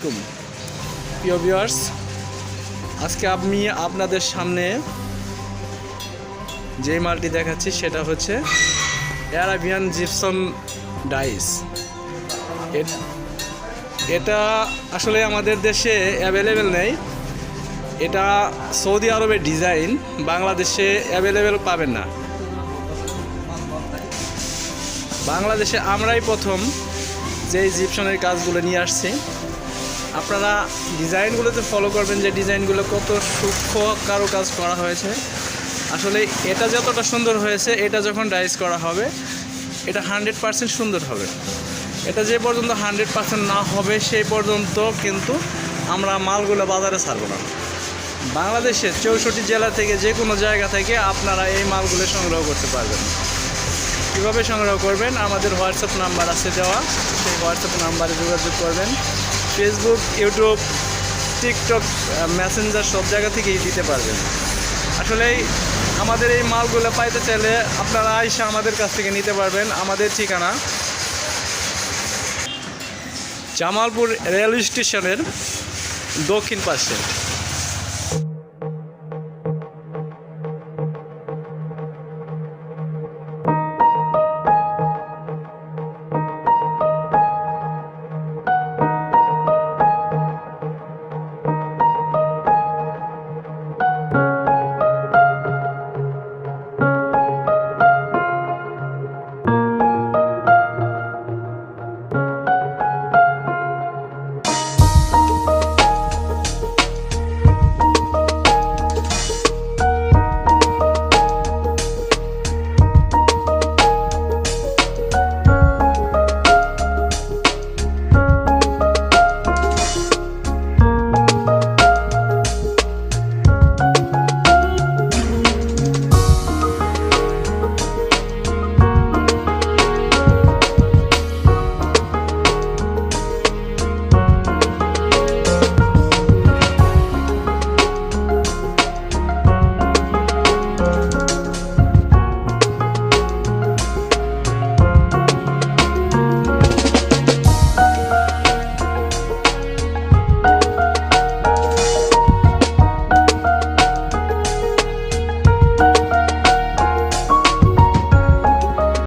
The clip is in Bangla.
আলাইকুম। প্রিয় ভিউয়ার্স আজকে আমি আপনাদের সামনে যে মালটি দেখাচ্ছি সেটা হচ্ছে অ্যারাবিয়ান জিপসম ডাইস এটা আসলে আমাদের দেশে অ্যাভেলেবেল নেই। এটা সৌদি আরবের ডিজাইন বাংলাদেশে অ্যাভেলেবেল পাবেন না। বাংলাদেশে আমরাই প্রথম যে জিপসনের কাজগুলো নিয়ে আসছি। আপনারা ডিজাইনগুলোতে ফলো করবেন, যে ডিজাইনগুলো কত সূক্ষ্ম কারও কাজ করা হয়েছে, আসলে এটা যতটা সুন্দর হয়েছে, এটা যখন ডাইস করা হবে, এটা হান্ড্রেড পারসেন্ট সুন্দর হবে। এটা যে পর্যন্ত হান্ড্রেড পার্সেন্ট না হবে, সেই পর্যন্ত কিন্তু আমরা মালগুলো বাজারে ছাড়বো না। বাংলাদেশের চৌষট্টি জেলা থেকে যে কোনো জায়গা থেকে আপনারা এই মালগুলো সংগ্রহ করতে পারবেন। কীভাবে সংগ্রহ করবেন? আমাদের হোয়াটসঅ্যাপ নাম্বার আছে দেওয়া। সেই হোয়াটসঅ্যাপ নাম্বারে যোগাযোগ করবেন। ফেসবুক ইউটিউব টিকটক মেসেঞ্জার সব জায়গা থেকেই দিতে পারবেন। আসলে আমাদের এই মালগুলো পাইতে চাইলে আপনারা আইসা আমাদের কাছ থেকে নিতে পারবেন, আমাদের ঠিকানা। জামালপুর রেল স্টেশনের দক্ষিণ পাশে।